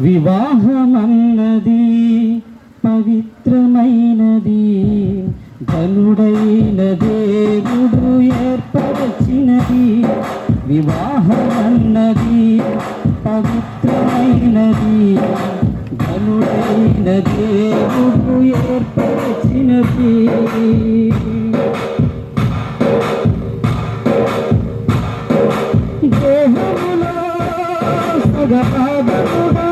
వివాహమన్నది పవిత్రమైనది ధనుడైన దేవుడు ఏర్పరచినది. వివాహమన్నది పవిత్రమైనది ధనుడైన దేవుడు ఏర్పరచినది. దేహములో సగభాగముగా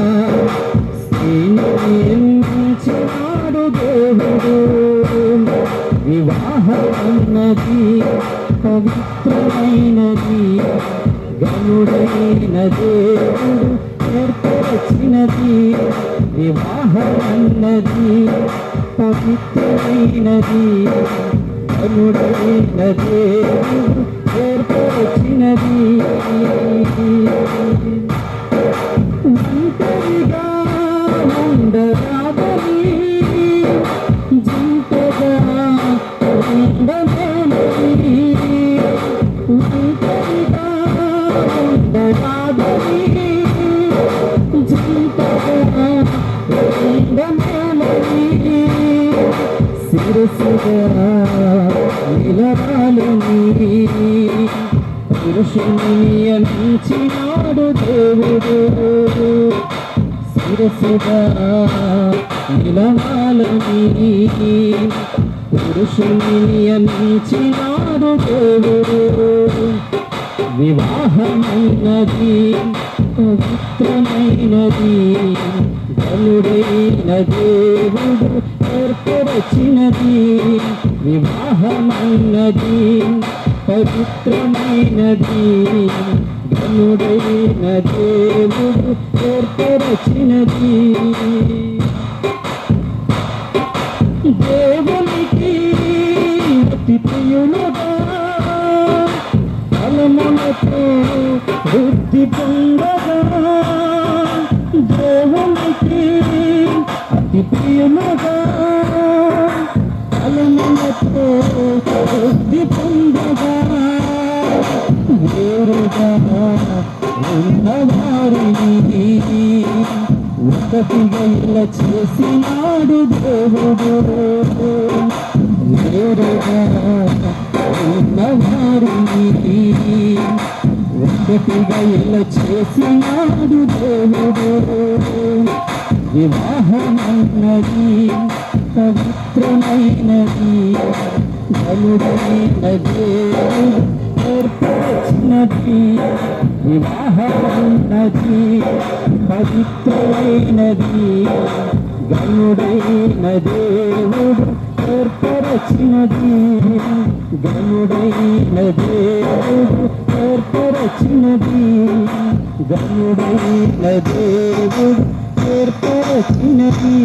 శ్రీనించినాడు దేవుడు. నారిగా పవిత్రమైనది గనుడైన దేవుడు ఏర్పరచినది. వివాహం పవిత్రమైనది గనుడైన దేవుడు ఏర్పరచినది. శిరసుగా నిలవాలని పురుషుని అంచినాడు దేవుడు శిరసుగా నిలవాలని పురుషుని అంచినాడు దేవుడు వివాహమైనది పవిత్రమైనది బలుడైన దేవుడు ఏర్పరచినది వివాహమైనది పవిత్రమైనది గనుడైన దేవుడు ఏర్పరచినది. దేవునికి అతి ఫలములతో వృద్ధి పొందగా దేవునికి అతి ప్రియముగా ఉన్నవారిని ఒకటిగా ఇలా చేసినాడు దేవుడు వేరుగా ఉన్నవారిని ఒకటిగా ఇలా చేసినాడు దేవుడు వివాహమైనది పవిత్రమైనది బలుడైన దేవుడు ఏర్పరచినది వివాహమైనది పవిత్రమైనది గనుడైన దేవుడు ఏర్పరచినది గనుడైన దేవుడు ఏర్పరచినది గనుడైన దేవుడు ఏర్పరచినది.